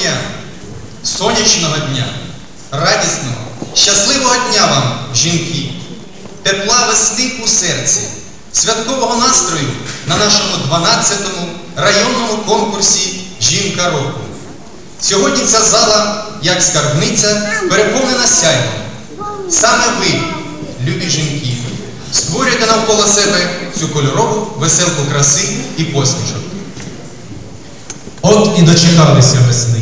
дня, сонячного дня, радісного, щасливого дня вам, жінки, тепла весни у серці, святкового настрою на нашому 12-му районному конкурсі Жінка року. Сьогодні ця зала, як скарбниця, переповнена сяйвом. Саме ви, любі жінки, створюєте навколо себе цю кольорову веселку краси і посмішок. От і дочекалися весни.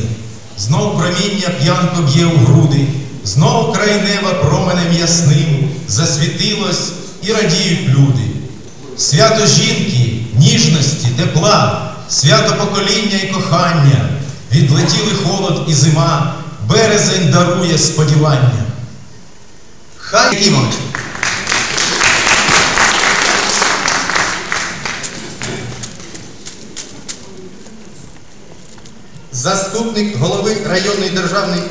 Знов проміння п'янко б'є у груди, знов край неба променем ясним. Засвітилось і радіють люди. Свято жінки, ніжності, тепла, свято покоління і кохання, відлетіли холод і зима, березень дарує сподівання. Хай Заступник голови районної державної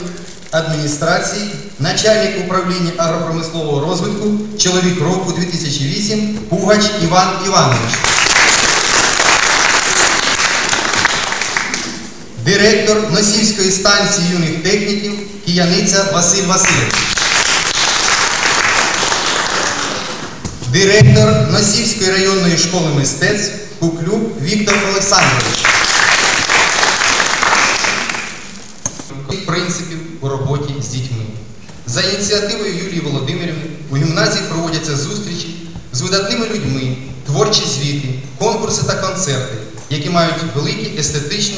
адміністрації, начальник управління агропромислового розвитку, чоловік року 2008, Пугач Іван Іванович. Директор Носівської станції юних техніків Кияниця Василь Васильович. Директор Носівської районної школи мистецтв Куклюк Віктор Олександрович. Принципів у роботі з дітьми. За ініціативою Юлії Володимирівни у гімназії проводяться зустрічі з видатними людьми, творчі звіти, конкурси та концерти, які мають велике естетичне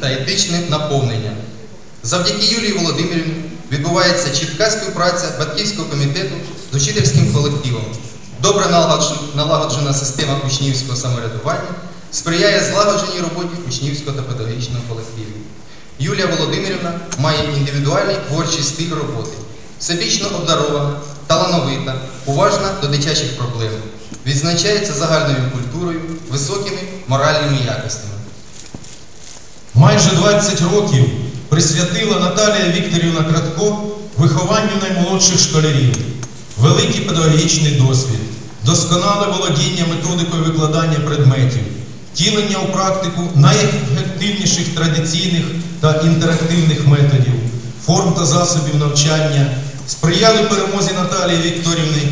та етичне наповнення. Завдяки Юлії Володимирівні відбувається чітка співпраця батьківського комітету з учительським колективом. Добре налагоджена- система учнівського самоврядування сприяє злагодженій роботі учнівського та педагогічного колективів. Юлія Володимирівна має індивідуальний творчий стиль роботи, всебічно обдарована, талановита, уважна до дитячих проблем, відзначається загальною культурою, високими моральними якостями. Майже 20 років присвятила Наталія Вікторівна Кратко вихованню наймолодших школярів, великий педагогічний досвід, досконале володіння методикою викладання предметів, тілення у практику найефективніших традиційних та інтерактивних методів, форм та засобів навчання, сприяли перемозі Наталії Вікторівни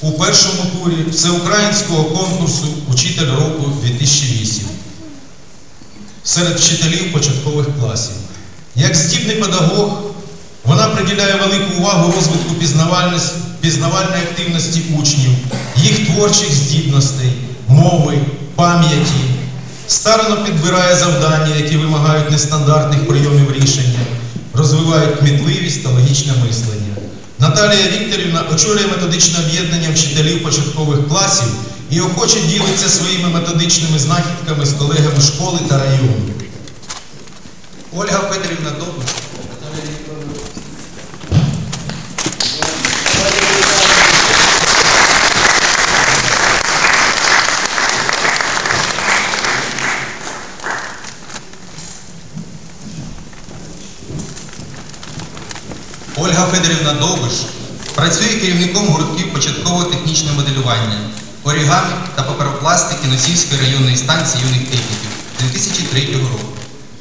у першому турі всеукраїнського конкурсу Учитель року 2008 серед вчителів початкових класів. Як здібний педагог, вона приділяє велику увагу розвитку пізнавальної активності учнів, їх творчих здібностей, мови, пам'яті, старано підбирає завдання, які вимагають нестандартних прийомів рішення, розвиває кмітливість та логічне мислення. Наталія Вікторівна очолює методичне об'єднання вчителів початкових класів і охоче ділиться своїми методичними знахідками з колегами школи та району. Ольга Петрівна Довбиш. Ольга Федорівна Довбиш працює керівником гуртків початкового технічного моделювання, орігамі та паперопластики Носівської районної станції юних техніків 2003 року.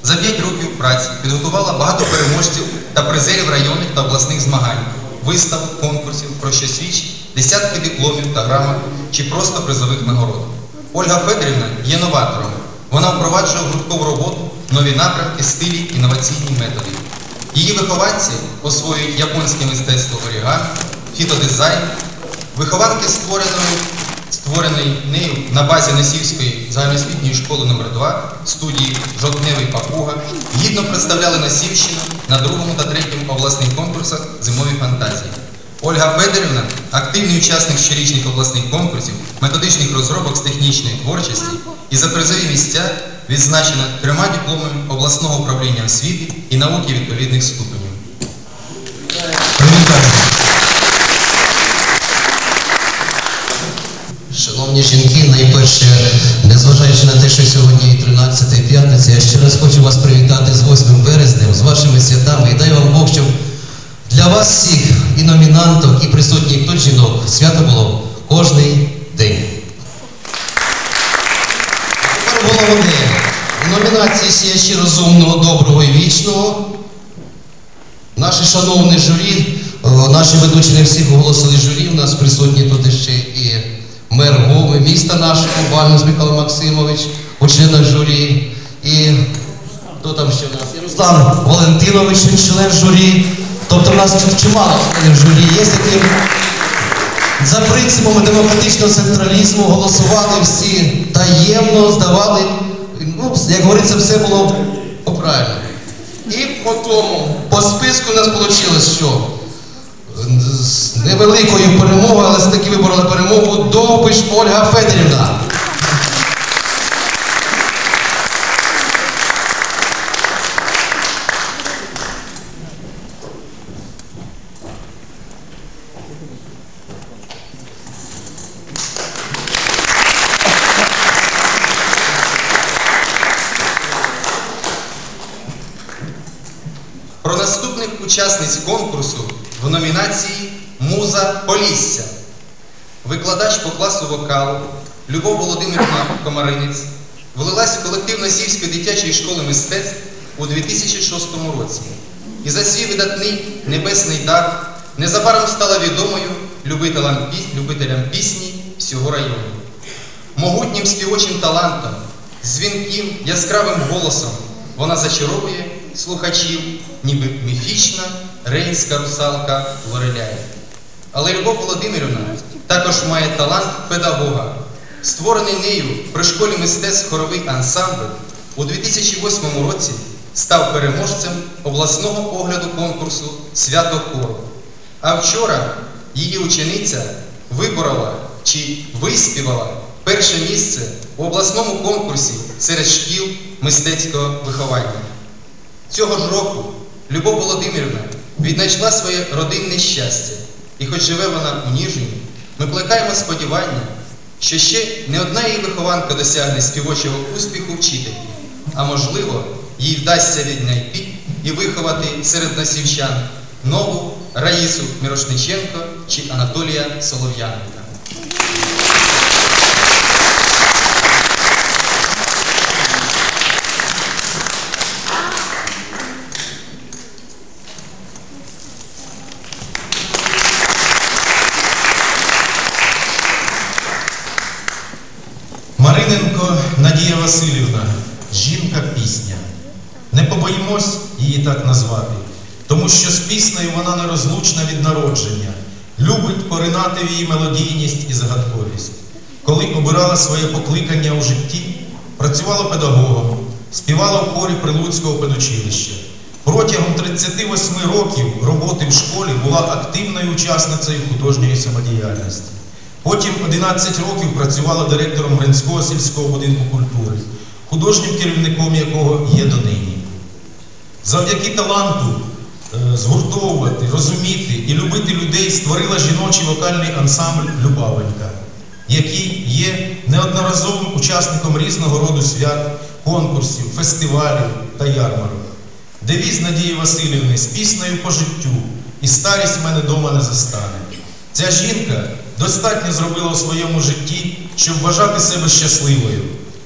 За 5 років праці підготувала багато переможців та призерів районних та обласних змагань, виставок, конкурсів, про що свідчить десятки дипломів та грамот чи просто призових нагород. Ольга Федорівна є новатором. Вона впроваджує гурткову роботу нові напрямки, стилі, інноваційні методи. Її вихованці освоюють японське мистецтво орігамі, фітодизайн, вихованки створеної, створеної нею на базі Носівської загальноосвітньої школи номер 2 студії Жовтневий папуга гідно представляли Носівщину на другому та третьому обласних конкурсах зимові фантазії. Ольга Федорівна активний учасник щорічних обласних конкурсів, методичних розробок з технічної творчості і за призові місця відзначена трьома дипломами обласного управління освіти і науки відповідних ступенів. Шановні жінки, найперше, незважаючи на те, що сьогодні 13 п'ятниця, я ще раз хочу вас привітати з 8 березнем, з вашими святами. І дай вам Бог, щоб для вас всіх, і номінанток, і присутніх тут жінок, свято було кожний день. Тепер головне. У номінації «Сіячі розумного, доброго і вічного. Наші шановні журі, наші ведучі не всіх оголосили журі. У нас присутні тут ще і мер Гови, міста нашого, Бальнус Михайло Максимович, у членах журі. І хто там ще в нас? Руслан Валентинович, він член журі. Тобто в нас чимало членів журі є, які за принципами демократичного централізму голосували всі таємно, здавали. Ну, як говориться, все було правильно. І по тому, по списку у нас вийшло, що з невеликою перемогою, але все-таки вибрали перемогу Довбиш Ольга Федорівна. Про наступних учасниць конкурсу в номінації Муза Полісся. Викладач по класу вокалу Любов Володимирівна Комаринець влилась в колектив Носівської дитячої школи мистецтв у 2006 році і за свій видатний небесний дар незабаром стала відомою любителям, любителям пісні всього району. Могутнім співочим талантом, дзвінким, яскравим голосом вона зачаровує слухачів, ніби міфічна рейнська русалка Лореляє. Але Любов Володимирівна також має талант педагога. Створений нею при школі мистецтв хоровий ансамбль у 2008 році став переможцем обласного огляду конкурсу Свято хору. А вчора її учениця виборола чи виспівала перше місце у обласному конкурсі серед шкіл мистецького виховання. Цього ж року Любов Володимирівна віднайшла своє родинне щастя, і хоч живе вона у Ніжині, ми плекаємо сподівання, що ще не одна її вихованка досягне співочого успіху вчительки, а можливо, їй вдасться віднайти і виховати серед носівчан нову Раїсу Мірошниченко чи Анатолія Солов'яненка. Надія Васильівна, жінка-пісня. Не побоїмось її так назвати, тому що з піснею вона нерозлучна від народження, любить поринати в її мелодійність і загадковість. Коли обирала своє покликання у житті, працювала педагогом, співала в хорі Прилуцького педучилища. Протягом 38 років роботи в школі була активною учасницею художньої самодіяльності. Потім 11 років працювала директором Гринського сільського будинку культури, художнім керівником якого є донині. Завдяки таланту е, згуртовувати, розуміти і любити людей створила жіночий вокальний ансамбль Любавенька, який є неодноразовим учасником різного роду свят, конкурсів, фестивалів та ярмарок. Девіз Надії Васильівни з піснею по життю і старість мене дома не застане. Ця жінка достатньо зробила у своєму житті, щоб вважати себе щасливою,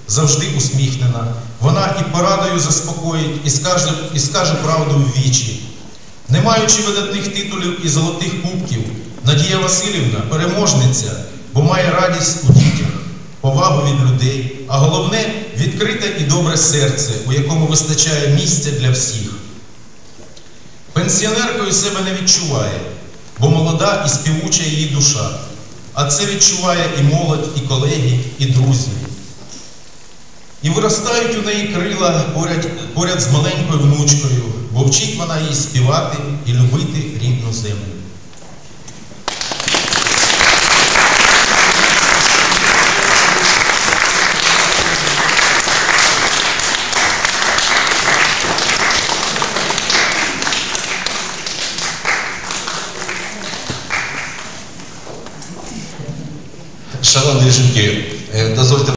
завжди усміхнена. Вона і порадою заспокоїть, і скаже, і скаже правду в вічі. Не маючи видатних титулів і золотих кубків, Надія Васильівна переможниця, бо має радість у дітях, повагу від людей, а головне відкрите і добре серце, у якому вистачає місця для всіх. Пенсіонеркою себе не відчуває, бо молода і співуча її душа. А це відчуває і молодь, і колеги, і друзі. І виростають у неї крила поряд, поряд з маленькою внучкою, бо вчить вона їй співати і любити рідну землю. Шановні жінки, е, дозвольте